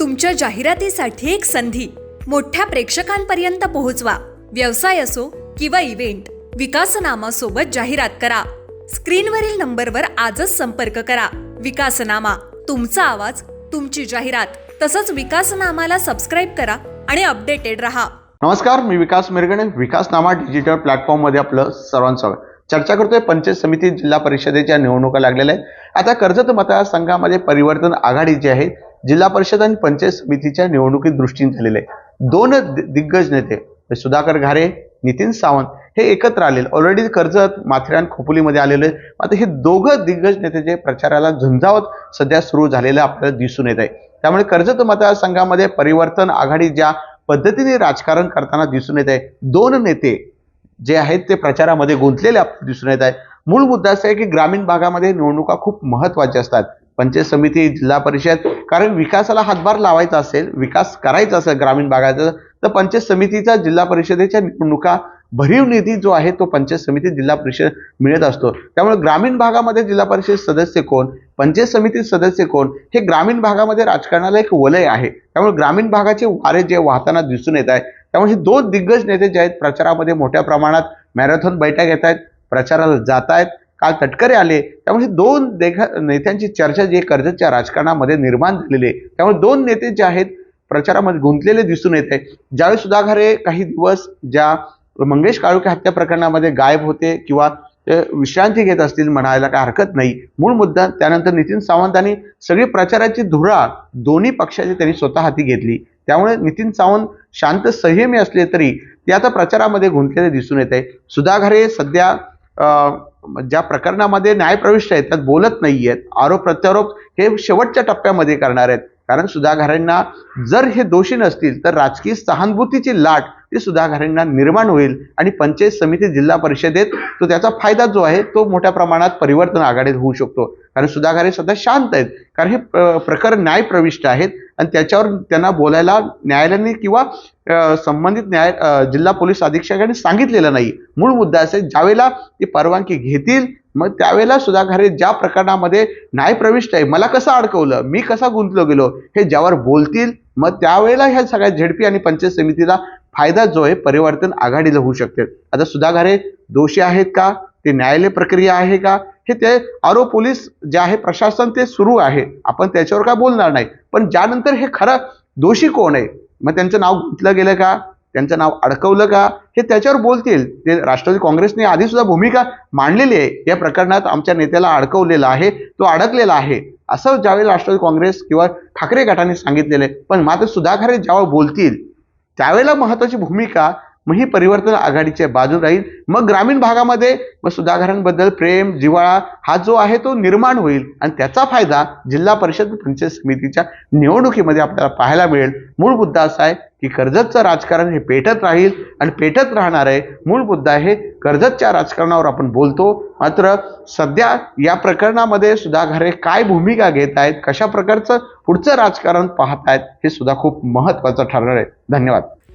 तुमच्या जाहिरातीसाठी एक संधी. मोठ्या प्रेक्षकांपर्यंत पोहोचवा. व्यवसाय असो किंवा इव्हेंट विकासनामा सोबत जाहिरात करा. स्क्रीनवरील नंबरवर आजच संपर्क करा. विकासनामा तुमचा आवाज तुमची जाहिरात तसंच विकासनामाला सबस्क्राईब करा आणि अपडेटेड रहा. नमस्कार मी विकास मिरगणे विकासनामा डिजिटल प्लॅटफॉर्ममध्ये आपलं सर्वांचं स्वागत. चर्चा करतोय पंचायत समिती जिल्हा परिषदेच्या निवडणुका लागलेल्या आहेत. आता कर्जत मतदारसंघामध्ये परिवर्तन आघाडी जी आहे. जिल्हा परिषद आणि पंचायत समितीच्या निवडणुकीत दृष्टीने झालेले आहे दोन दि- दिग्गज नेते म्हणजे सुधाकर घारे नितीन सावंत हे एकत्र आलेले. ऑलरेडी कर्जत माथेरान खोपोलीमध्ये आलेले. आहेत. आता हे दोघं दिग्गज नेते जे प्रचाराला झुंजावत सध्या सुरू झालेलं आपल्याला दिसून येत आहे. त्यामुळे कर्जत मतदारसंघामध्ये परिवर्तन आघाडी ज्या पद्धतीने राजकारण करताना दिसून येत आहे दोन नेते जे आहेत ते प्रचारामध्ये गुंतलेले आपल्याला दिसून येत आहे. मूळ मुद्दा असा आहे की ग्रामीण भागामध्ये निवडणुका खूप महत्त्वाच्या असतात. पंचायत समिती जिल्हा परिषद कारण विकासाला हातभार लावायचा असेल विकास करायचा असेल ग्रामीण भागाचा तर पंचायत समितीचा जिल्हा परिषदेच्या निवडणुका भरीव निधी जो आहे तो पंचायत समिती जिल्हा परिषद मिळत असतो. त्यामुळे ग्रामीण भागामध्ये जिल्हा परिषद सदस्य कोण पंचायत समिती सदस्य कोण हे ग्रामीण भागामध्ये राजकारणाला एक वलय आहे. त्यामुळे ग्रामीण भागाचे वारे जे वाहताना दिसून येत आहे त्यामुळे हे दोन दिग्गज नेते जे आहेत प्रचारामध्ये मोठ्या प्रमाणात मॅरेथॉन बैठक घेत आहेत प्रचाराला जात आहेत काल तटकरे आले त्यामुळे दोन देखा नेत्यांची चर्चा जी कर्जतच्या राजकारणामध्ये निर्माण झालेली आहे. त्यामुळे दोन नेते जे आहेत प्रचारामध्ये गुंतलेले दिसून येत आहे ज्यावेळी सुधागरे काही दिवस ज्या मंगेश काळुके हत्या प्रकरणामध्ये गायब होते किंवा ते विश्रांती घेत असतील म्हणायला काय हरकत नाही. मूळ मुद्दा त्यानंतर नितीन सावंतांनी सगळी प्रचाराची धुरा दोन्ही पक्षाची त्यांनी स्वतः हाती घेतली. त्यामुळे नितीन सावंत शांत संयमी असले तरी ते आता प्रचारामध्ये गुंतलेले दिसून येत आहे सुधागरे सध्या ज्या प्रकरणामध्ये न्यायप्रविष्ट आहेत त्यात बोलत नाही आहेत आरोप प्रत्यारोप हे शेवटच्या टप्प्यामध्ये करणार आहेत. कारण सुधाघरांना जर हे दोषी नसतील तर राजकीय सहानुभूतीची लाट ती सुधाघरांना निर्माण होईल आणि पंचायत समिती जिल्हा परिषदेत तो त्याचा फायदा जो आहे तो मोठ्या प्रमाणात परिवर्तन आघाडीत होऊ शकतो. कारण सुधागरे सध्या शांत आहेत. कारण हे प्रकरण न्यायप्रविष्ट आहेत. आणि त्याच्यावर त्यांना बोलायला न्यायालयाने किंवा संबंधित न्याय जिल्हा पोलीस अधीक्षकांनी सांगितलेलं नाही. मूळ मुद्दा असेल ज्यावेळेला ते परवानगी घेतील मग त्यावेळेला सुधाघारे ज्या प्रकरणामध्ये न्यायप्रविष्ट आहे मला कसं अडकवलं मी कसा गुंतलो गेलो हे ज्यावर बोलतील मग त्यावेळेला ह्या सगळ्या झेडपी आणि पंचायत समितीला फायदा जो आहे परिवर्तन आघाडीला होऊ शकते. आता सुधागरे दोषी आहेत का? ते न्यायालय प्रक्रिया आहे का? हे ते आरो पोलीस जे आहे प्रशासन ते सुरू आहे. आपण त्याच्यावर काय बोलणार नाही. पण ज्यानंतर हे खरं दोषी कोण आहे? मग त्यांचं नाव गुंतलं गेलं का? त्यांचं नाव अडकवलं का? हे त्याच्यावर बोलतील. ते राष्ट्रवादी काँग्रेसने आधी सुद्धा भूमिका मांडलेली आहे. या प्रकरणात आमच्या नेत्याला अडकवलेला आहे. तो अडकलेला आहे. असं ज्यावेळी राष्ट्रवादी काँग्रेस किंवा ठाकरे गटाने सांगितलेलं आहे. पण मात्र सुधाकरे जेव्हा बोलतील त्यावेळेला महत्वाची भूमिका मग ही परिवर्तन आघाडीच्या बाजू राहील. मग ग्रामीण भागामध्ये मग सुधाकरांबद्दल प्रेम जिव्हाळा हा जो आहे तो निर्माण होईल. आणि त्याचा फायदा जिल्हा परिषद पंचायत समितीच्या निवडणुकीमध्ये आपल्याला पाहायला मिळेल. मूळ मुद्दा असा आहे की कर्जतचं राजकारण हे पेटत राहील आणि पेटत राहणार आहे मूळ मुद्दा आहे कर्जतच्या राजकारणावर आपण बोलतो. मात्र सध्या या प्रकरणामध्ये सुधाघरे काय भूमिका घेत आहेत कशा प्रकारचं पुढचं राजकारण पाहत आहेत हे सुद्धा खूप महत्वाचं ठरणार आहे. धन्यवाद.